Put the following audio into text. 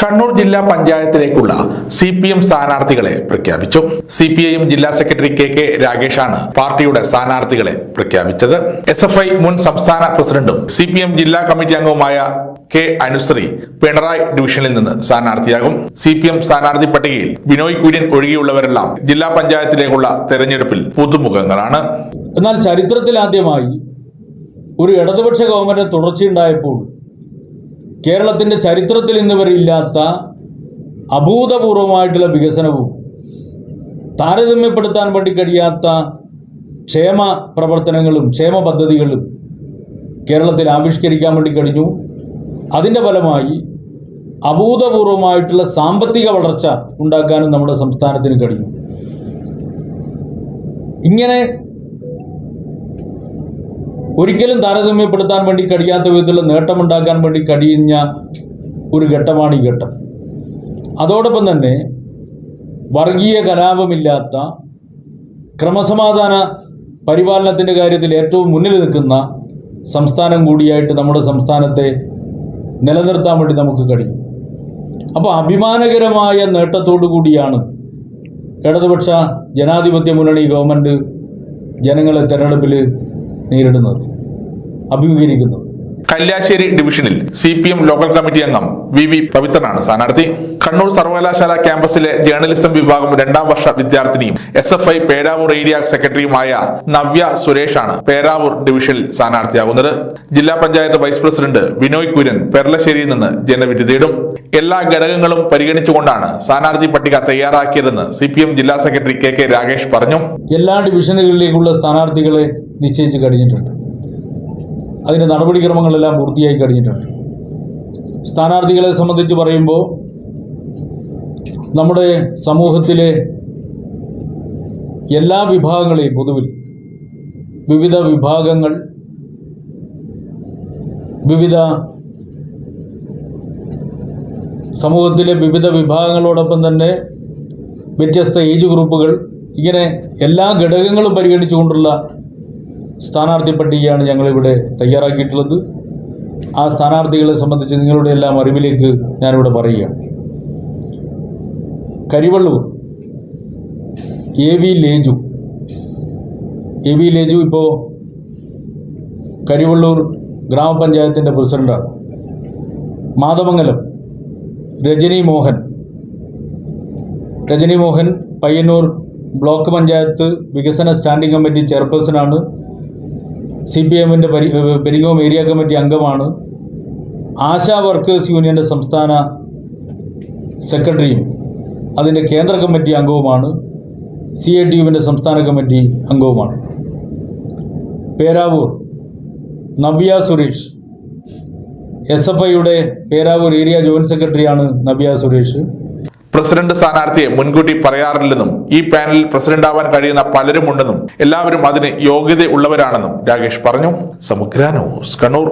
കണ്ണൂർ ജില്ലാ പഞ്ചായത്തിലേക്കുള്ള C P M സ്ഥാനാർത്ഥികളെ പ്രഖ്യാപിച്ചു. സി പി ഐ എം ജില്ലാ സെക്രട്ടറി കെ കെ രാഗേഷാണ് പാർട്ടിയുടെ സ്ഥാനാർത്ഥികളെ പ്രഖ്യാപിച്ചത്. എസ് എഫ് ഐ മുൻ സംസ്ഥാന പ്രസിഡന്റും സി പി എം ജില്ലാ കമ്മിറ്റി അംഗവുമായ കെ അനുശ്രീ പിണറായി ഡിവിഷനിൽ നിന്ന് സ്ഥാനാർത്ഥിയാകും. സി പി എം സ്ഥാനാർത്ഥി പട്ടികയിൽ ബിനോയ് കുര്യൻ ഒഴികെയുള്ളവരെല്ലാം ജില്ലാ പഞ്ചായത്തിലേക്കുള്ള തെരഞ്ഞെടുപ്പിൽ പുതുമുഖങ്ങളാണ്. എന്നാൽ ചരിത്രത്തിലാദ്യമായി ഒരു ഇടതുപക്ഷ ഗവൺമെന്റ് തുടർച്ചയുണ്ടായപ്പോൾ കേരളത്തിന്റെ ചരിത്രത്തിൽ ഇന്ന് വരെ ഇല്ലാത്ത അഭൂതപൂർവമായിട്ടുള്ള വികസനവും താരതമ്യപ്പെടുത്താൻ വേണ്ടി കഴിയാത്ത ക്ഷേമ പ്രവർത്തനങ്ങളും ക്ഷേമ പദ്ധതികളും കേരളത്തിൽ ആവിഷ്കരിക്കാൻ വേണ്ടി കഴിഞ്ഞു. അതിന്റെ ഫലമായി അഭൂതപൂർവമായിട്ടുള്ള സാമ്പത്തിക വളർച്ച ഉണ്ടാക്കാനും നമ്മുടെ സംസ്ഥാനത്തിന് കഴിഞ്ഞു. ഇങ്ങനെ ഒരിക്കലും താരതമ്യപ്പെടുത്താൻ വേണ്ടി കഴിയാത്ത വിധത്തിലുള്ള നേട്ടമുണ്ടാക്കാൻ വേണ്ടി കഴിയുന്ന ഒരു ഘട്ടമാണ് ഈ ഘട്ടം. അതോടൊപ്പം തന്നെ വർഗീയ കലാപമില്ലാത്ത ക്രമസമാധാന പരിപാലനത്തിന്റെ കാര്യത്തിൽ ഏറ്റവും മുന്നിൽ നിൽക്കുന്ന സംസ്ഥാനം കൂടിയായിട്ട് നമ്മുടെ സംസ്ഥാനത്തെ നിലനിർത്താൻ വേണ്ടി നമുക്ക് കഴിയും. അപ്പോൾ അഭിമാനകരമായ നേട്ടത്തോടു കൂടിയാണ് ഇടതുപക്ഷ ജനാധിപത്യ മുന്നണി ഗവൺമെന്റ് ജനങ്ങളെ തെരഞ്ഞെടുപ്പിൽ നേരിടുന്നത്. അഭിമുഖീകരിക്കുന്നത് കല്യാശ്ശേരി ഡിവിഷനിൽ C P M local committee അംഗം വി വി പവിത്രനാണ് സ്ഥാനാർത്ഥി. കണ്ണൂർ സർവകലാശാല ക്യാമ്പസിലെ ജേർണലിസം വിഭാഗം രണ്ടാം വർഷ വിദ്യാർത്ഥിനിയും S F I Peravoor area സെക്രട്ടറിയുമായ നവ്യ സുരേഷാണ് പേരാവൂർ ഡിവിഷനിൽ സ്ഥാനാർത്ഥിയാകുന്നത്. ജില്ലാ പഞ്ചായത്ത് വൈസ് പ്രസിഡന്റ് വിനോയ് കുര്യൻ പെർലശ്ശേരിയിൽ നിന്ന് ജനവിധി തേടും. എല്ലാ ഘടകങ്ങളും പരിഗണിച്ചുകൊണ്ടാണ് സ്ഥാനാർത്ഥി പട്ടിക തയ്യാറാക്കിയതെന്ന് സി പി എം ജില്ലാ സെക്രട്ടറി കെ കെ രാകേഷ് പറഞ്ഞു. എല്ലാ ഡിവിഷനുകളിലേക്കുള്ള സ്ഥാനാർത്ഥികളെ നിശ്ചയിച്ചു കഴിഞ്ഞിട്ടുണ്ട്. അതിന്റെ നടപടിക്രമങ്ങളെല്ലാം പൂർത്തിയായി കഴിഞ്ഞിട്ടുണ്ട്. സ്ഥാനാർത്ഥികളെ സംബന്ധിച്ച് പറയുമ്പോൾ നമ്മുടെ സമൂഹത്തിലെ എല്ലാ വിഭാഗങ്ങളെയും പൊതുവിൽ വിവിധ വിഭാഗങ്ങൾ വിവിധ സമൂഹത്തിലെ വിവിധ വിഭാഗങ്ങളോടൊപ്പം തന്നെ വ്യത്യസ്ത ഏജ് ഗ്രൂപ്പുകൾ ഇങ്ങനെ എല്ലാ ഘടകങ്ങളും പരിഗണിച്ചുകൊണ്ടുള്ള സ്ഥാനാർത്ഥി പട്ടികയാണ് ഞങ്ങളിവിടെ തയ്യാറാക്കിയിട്ടുള്ളത്. ആ സ്ഥാനാർത്ഥികളെ സംബന്ധിച്ച് നിങ്ങളുടെ എല്ലാം അറിവിലേക്ക് ഞാനിവിടെ പറയുകയാണ്. Karivellur A V Leju. A V Leju ഇപ്പോൾ കരിവള്ളൂർ ഗ്രാമപഞ്ചായത്തിന്റെ പ്രസിഡന്റാണ്. മാതമംഗലം രജനി മോഹൻ. രജനി മോഹൻ പയ്യന്നൂർ ബ്ലോക്ക് പഞ്ചായത്ത് വികസന സ്റ്റാൻഡിംഗ് കമ്മിറ്റി ചെയർപേഴ്സണാണ്. സി പി എമ്മിന്റെ പരി പെരിങ്ങോം ഏരിയ കമ്മിറ്റി അംഗമാണ്. ആശാ വർക്കേഴ്സ് യൂണിയന്റെ സംസ്ഥാന സെക്രട്ടറിയും അതിന്റെ കേന്ദ്ര കമ്മിറ്റി അംഗവുമാണ്. സി ഐ ടി യുവിന്റെ സംസ്ഥാന കമ്മിറ്റി അംഗവുമാണ്. പേരാവൂർ നവ്യ സുരേഷ്. എസ് എഫ് ഐയുടെ പേരാവൂർ ഏരിയ ജോയിന്റ് സെക്രട്ടറിയാണ് നവ്യ സുരേഷ്. പ്രസിഡന്റ് സ്ഥാനാർത്ഥിയെ മുൻകൂട്ടി പറയാറില്ലെന്നും ഈ പാനലിൽ പ്രസിഡന്റ് ആവാൻ കഴിയുന്ന പലരുമുണ്ടെന്നും എല്ലാവരും അതിന് യോഗ്യത ഉള്ളവരാണെന്നും രാകേഷ് പറഞ്ഞു. സമഗ്ര ന്യൂസ് കണ്ണൂർ.